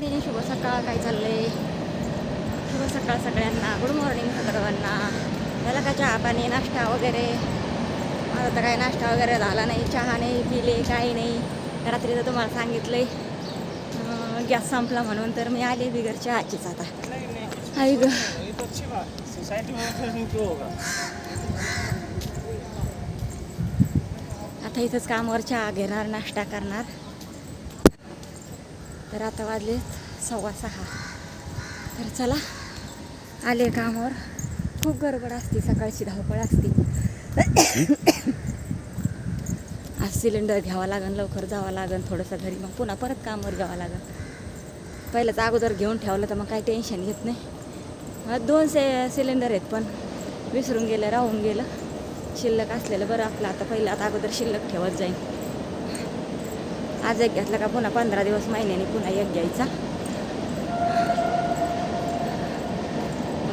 Morning शुभ सकाळ काय चाललंय? शुभ सकाळ सगळ्यांना. गुड मॉर्निंग सर्वांना त्याला का चहा पाणी नाश्ता वगैरे? माझा तर काय नाश्ता वगैरे झाला नाही. चहा नाही पिले काही नाही. रात्रीचं तुम्हाला सांगितलंय. गॅस संपला म्हणून तर मी आले बिगर चहाचीच आता. आई ग. है आता इथंच कामावर चहा घेणार नाश्ता करणार. तर आता वाजले सव्वा सहा. तर चला आले कामावर. खूप गडबड असते सकाळची धावपळ असते. आज सिलेंडर घ्यावा लागेल लवकर जावं लागन थोडंसं घरी मग पुन्हा परत कामावर घ्यावं लागन. पहिलंच अगोदर घेऊन ठेवलं तर मग काही टेन्शन येत नाही. दोन से सिलेंडर आहेत पण विसरून गेलं राहून गेलं. शिल्लक असलेलं बरं आपलं. आता पहिलं आता अगोदर शिल्लक ठेवत जाईल आज एक घेतला का पुन्हा पंधरा दिवस महिन्याने पुन्हा एक घ्यायचा.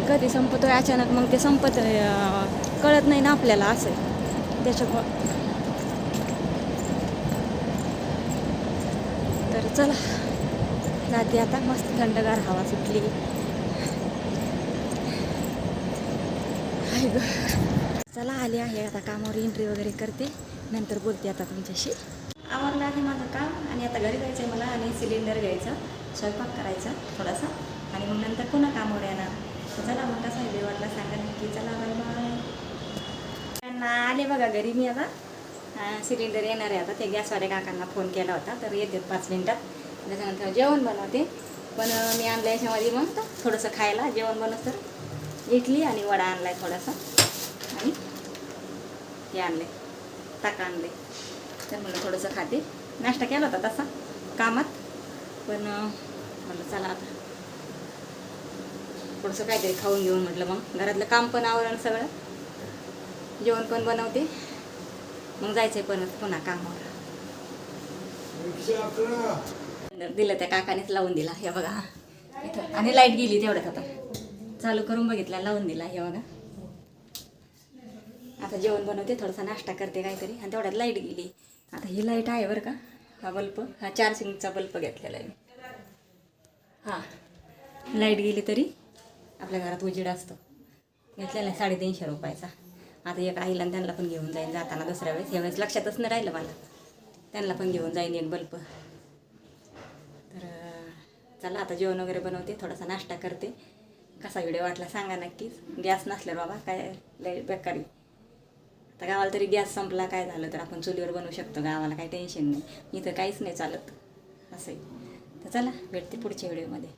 कधी संपतोय अचानक मग ते संपत कळत नाही ना आपल्याला असं. आहे. त्याच्यामुळं. तर चला जाते आता मस्त थंडगार हवा सुटली. गं. चला आली आहे आता कामावर एंट्री वगैरे करते. नंतर बोलते आता तुमच्याशी. आवरलं आहे माझं काम आणि आता घरी जायचं आहे मला आणि सिलेंडर घ्यायचं स्वयंपाक करायचा थोडासा. आणि मग नंतर पुन्हा कामावर येणार. तर चला मग कसा व्हिडिओ वाटला सांगा नक्की चला बाय बाय. त्यांना आले बघा घरी मी आता. सिलेंडर येणार आहे आता. ते गॅसवाल्या काकांना फोन केला होता तर येते पाच मिनटात. त्याच्यानंतर जेवण बनवते. पण मी आणलं याच्यामध्ये मग थोडंसं खायला. जेवण बनवत तर इडली आणि वडा आणलाय थोडासा. आणि हे आणले ताक आणले तर मला थोडंसं खाते. नाश्ता केला होता तसा कामात. पण म्हटलं चला आता. थोडंसं काहीतरी खाऊन घेऊन म्हटलं मग. घरातलं काम पण आवरण सगळं. जेवण पण बनवते. मग जायचंय पण पुन्हा कामावर. दिलं त्या काकानेच लावून दिला हे बघा. इथं. आणि लाइट गेली तेवढ्यात आता. चालू करून बघितला लावून दिला हे बघा. आता जेवण बनवते थोडासा नाश्ता करते काहीतरी. आणि तेवढ्यात लाइट गेली. आता ही लाइट आहे बरं का. हा बल्ब हा चार्जिंगचा बल्ब घेतलेला आहे मी. हां. लाइट गेली तरी आपल्या घरात उजेड असतो. घेतलेला आहे साडेतीनशे रुपयाचा. आता एक आईला आणि त्यांना पण घेऊन जाईन जाताना दुसऱ्या वेळेस. यावेळेस लक्षातच नाही राहिलं मला. त्यांना पण घेऊन जाईन एक बल्ब तर चला आता जेवण वगैरे बनवते थोडासा नाश्ता करते. कसा व्हिडिओ वाटला सांगा नक्कीच. गॅस नसल्यावर बाबा काय लय बेकारी. तर गावाला तरी गॅस संपला काय झालं तर आपण चुलीवर बनवू शकतो गावाला काही टेन्शन नाही. इथं काहीच नाही चालत असं आहे तर चला भेटते पुढच्या व्हिडिओमध्ये.